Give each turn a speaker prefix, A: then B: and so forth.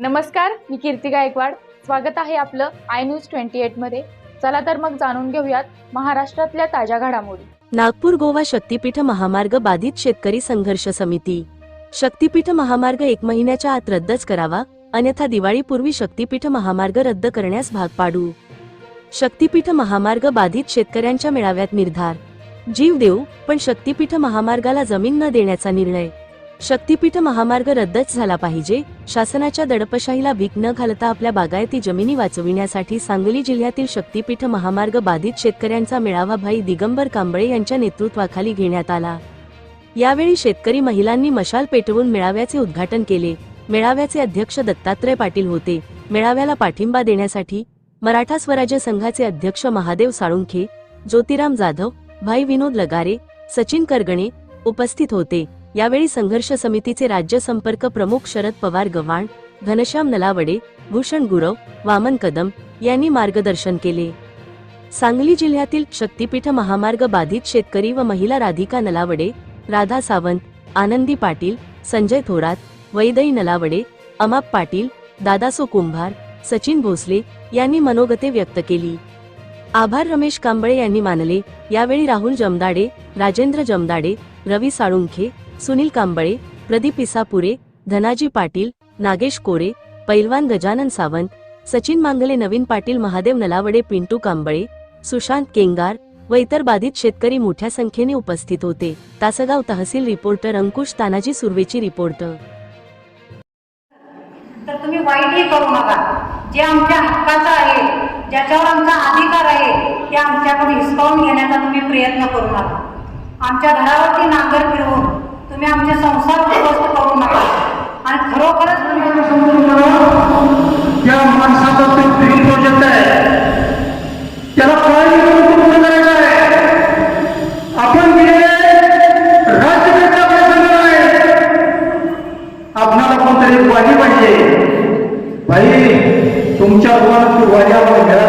A: नमस्कार मी कीर्ती गायकवाड. स्वागत आहे आपलं आय न्यूज ट्वेंटी मध्ये. चला तर मग जाणून घेऊयात महाराष्ट्रातल्या ताज्या घडामोडी.
B: नागपूर गोवा शक्तीपीठ महामार्ग बाधित शेतकरी संघर्ष समिती. शक्तीपीठ महामार्ग एक महिन्याच्या आत रद्दच करावा अन्यथा दिवाळीपूर्वी शक्तीपीठ महामार्ग रद्द करण्यास भाग पाडू. शक्तीपीठ महामार्ग बाधित शेतकऱ्यांच्या मेळाव्यात निर्धार. जीव देऊ पण शक्तीपीठ महामार्गाला जमीन न देण्याचा निर्णय. शक्तीपीठ महामार्ग रद्दच झाला पाहिजे. शासनाच्या दडपशाहीला भीक न घालता आपल्या बागायती जमिनी वाचविण्यासाठी सांगली जिल्ह्यातील शक्तीपीठ महामार्ग बाधित शेतकऱ्यांचा मेळावा भाई दिगंबर कांबळे यांच्या नेतृत्वाखाली घेण्यात आला. यावेळी शेतकरी महिलांनी मशाल पेटवून मेळाव्याचे उद्घाटन केले. मेळाव्याचे अध्यक्ष दत्तात्रय पाटील होते. मेळाव्याला पाठिंबा देण्यासाठी मराठा स्वराज्य संघाचे अध्यक्ष महादेव साळुंखे ज्योतिराम जाधव भाई विनोद लगारे सचिन करगणे उपस्थित होते. यावेळी संघर्ष समितीचे राज्य संपर्क प्रमुख शरद पवार गव्हाण घनश्याम नलावडे भूषण गुरव वामन कदम यांनी मार्गदर्शन केले. सांगली जिल्ह्यातील शक्तीपीठ महामार्ग बाधित शेतकरी व महिला राधिका नलावडे राधा सावंत आनंदी पाटील संजय थोरात वैदई नलावडे अमाप पाटील दादासो कुंभार सचिन भोसले यांनी मनोगते व्यक्त केली. आभार रमेश कांबळे यांनी मानले. यावेळी राहुल जमदाडे राजेंद्र जमदाडे रवी साळुंखे सुनील कांबळे प्रदीप इसापुरे धनाजी पाटील नागेश कोरे पैलवान गजानन सावंत सचिन मांगले नवीन पाटील महादेव नलावडे पिंटू कांबळे सुशांत केंगार व इतर बाधित शेतकरी मोठ्या संख्येने उपस्थित होते. तासगाव तहसील रिपोर्टर अंकुश तानाजी सुर्वेची रिपोर्टर
C: तर तुम्ही वाईटही करू नका. जे आमच्या हक्काचं आहे ज्याच्यावर आमचा अधिकार आहे ते आमच्याकडून हिसकावून घेण्याचा तुम्ही प्रयत्न करू नका. आमच्या घरावरती नांगर फिरवून तुम्ही आमचे संसार उद्ध्वस्त करू नका. आणि खरोखरच तुम्ही
D: समजून घ्या, त्या माणसाचा तो ड्रीम प्रोजेक्ट आहे. त्याला काय पूर्ण करायचं आहे. आपण दिलेले राज्यकर्ता आहे. आपणाला कोणतरी वाजी पाहिजे. भाई तुमच्या रुग्णात वाजा वाजी मिळाला